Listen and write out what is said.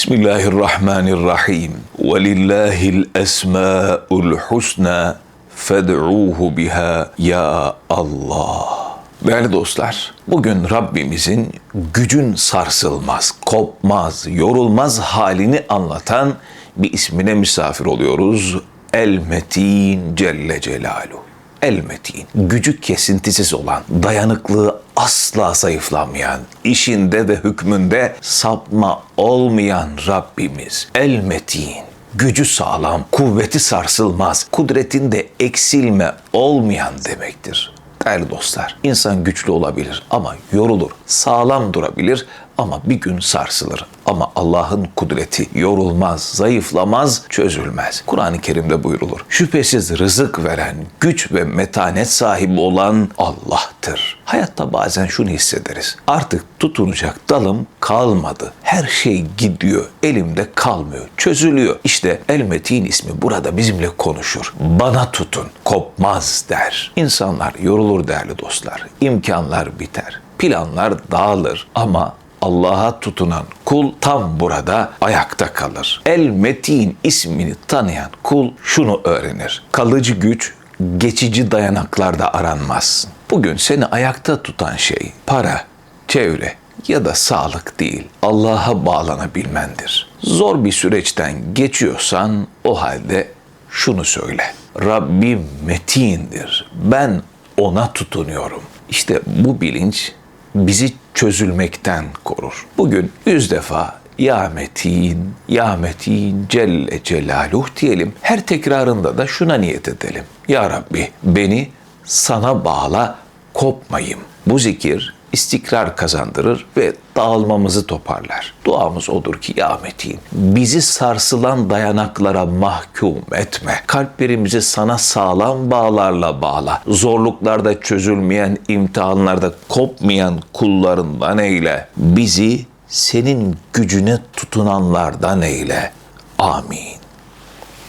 Bismillahirrahmanirrahim. Velillahil esmaul husna fed'uhu biha ya Allah. Değerli dostlar, bugün Rabbimizin gücün sarsılmaz, kopmaz, yorulmaz halini anlatan bir ismine misafir oluyoruz. El Metin Celle Celaluhu. El Metin, gücü kesintisiz olan, dayanıklığı asla zayıflamayan, işinde ve hükmünde sapma olmayan Rabbimiz. El Metin, gücü sağlam, kuvveti sarsılmaz, kudretinde eksilme olmayan demektir. Değerli dostlar, insan güçlü olabilir ama yorulur, sağlam durabilir ama bir gün sarsılır. Ama Allah'ın kudreti yorulmaz, zayıflamaz, çözülmez. Kur'an-ı Kerim'de buyrulur. Şüphesiz rızık veren, güç ve metanet sahibi olan Allah'tır. Hayatta bazen şunu hissederiz. Artık tutunacak dalım kalmadı. Her şey gidiyor, elimde kalmıyor, çözülüyor. İşte El Metin ismi burada bizimle konuşur. Bana tutun, kopmaz der. İnsanlar yorulur değerli dostlar. İmkanlar biter, planlar dağılır ama Allah'a tutunan kul tam burada ayakta kalır. El Metin ismini tanıyan kul şunu öğrenir. Kalıcı güç geçici dayanaklarda aranmaz. Bugün seni ayakta tutan şey para, çevre ya da sağlık değil. Allah'a bağlanabilmendir. Zor bir süreçten geçiyorsan o halde şunu söyle. Rabbim metindir. Ben ona tutunuyorum. İşte bu bilinç bizi çözülmekten korur. Bugün yüz defa Ya Metin, Ya Metin, Celle Celaluhu diyelim. Her tekrarında da şuna niyet edelim. Ya Rabbi beni sana bağla, kopmayayım. Bu zikir istikrar kazandırır ve dağılmamızı toparlar. Duamız odur ki ya Metin, bizi sarsılan dayanaklara mahkum etme. Kalplerimizi sana sağlam bağlarla bağla. Zorluklarda çözülmeyen, imtihanlarda kopmayan kullarından eyle. Bizi senin gücüne tutunanlardan eyle. Amin.